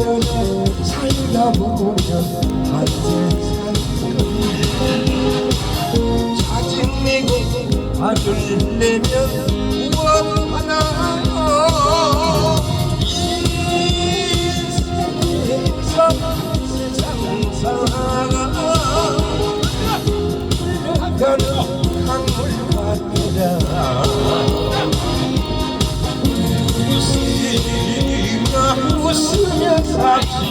예전에 살다 보면 한세 살거리 짜증내고 화를 내면 웃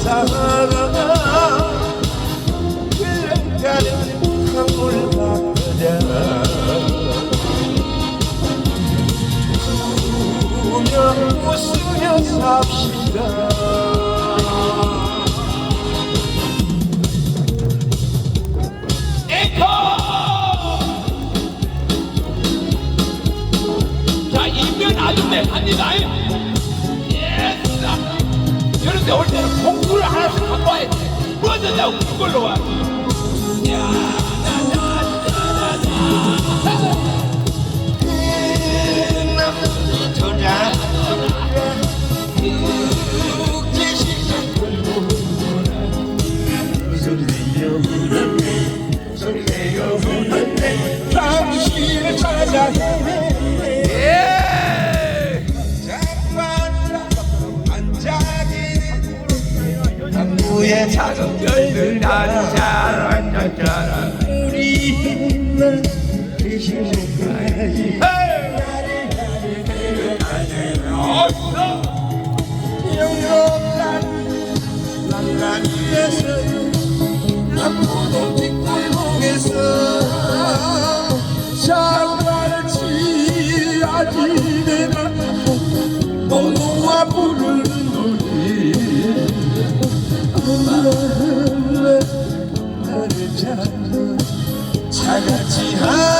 세상 살아가 흘러가는 강물 같으랴 웃으며 웃으며 삽시다 자, 아줌매 갑니다. 예스! 여러분들 올 때는 공구를 하나 당구의 작은 별들 나는 우리는 대신까지 영롱한 난간에서 차같이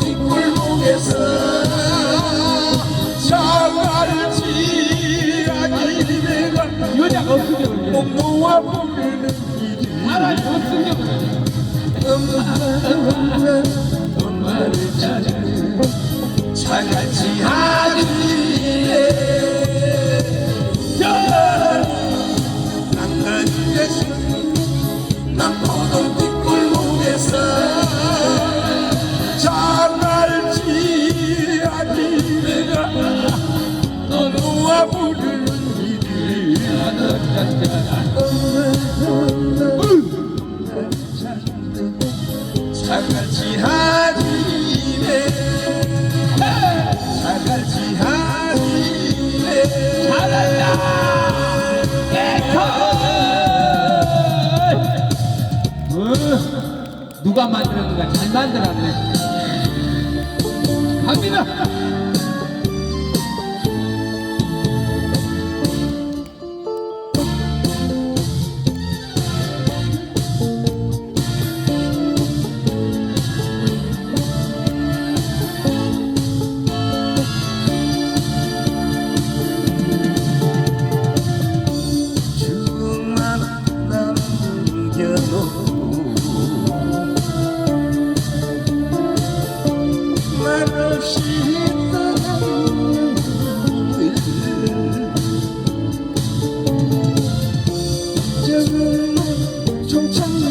놓아 부르는 길이 없으면 그래. 엄마를 찾아 차같이 하늘 누가 만들었는가 잘 만들었네. 갑니다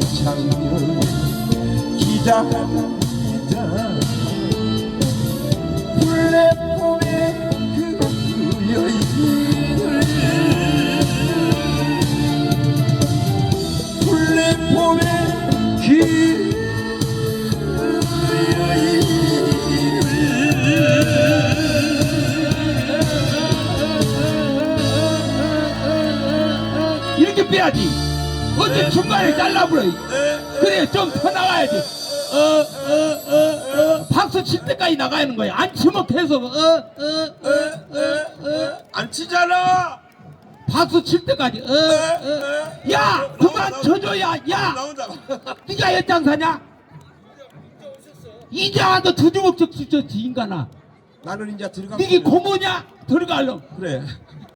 종착역 기다립니다 플랫폼에 그 여인을 플랫폼에 그 이렇게 빼야지 어째 중간에 잘라버려. 그래 좀 더 나가야지. 어 어 어 어. 박수 칠 때까지 나가는 거야. 안 치면 계속 어 어 어어안 치잖아. 박수 칠 때까지. 어 어 야 그만 쳐줘 야. 야. 나온다 네가 연장 사냐? 이제 와도 두 주먹 쳤지 인간아. 나는 이제 들어가 니게 고모냐? 들어갈러 그래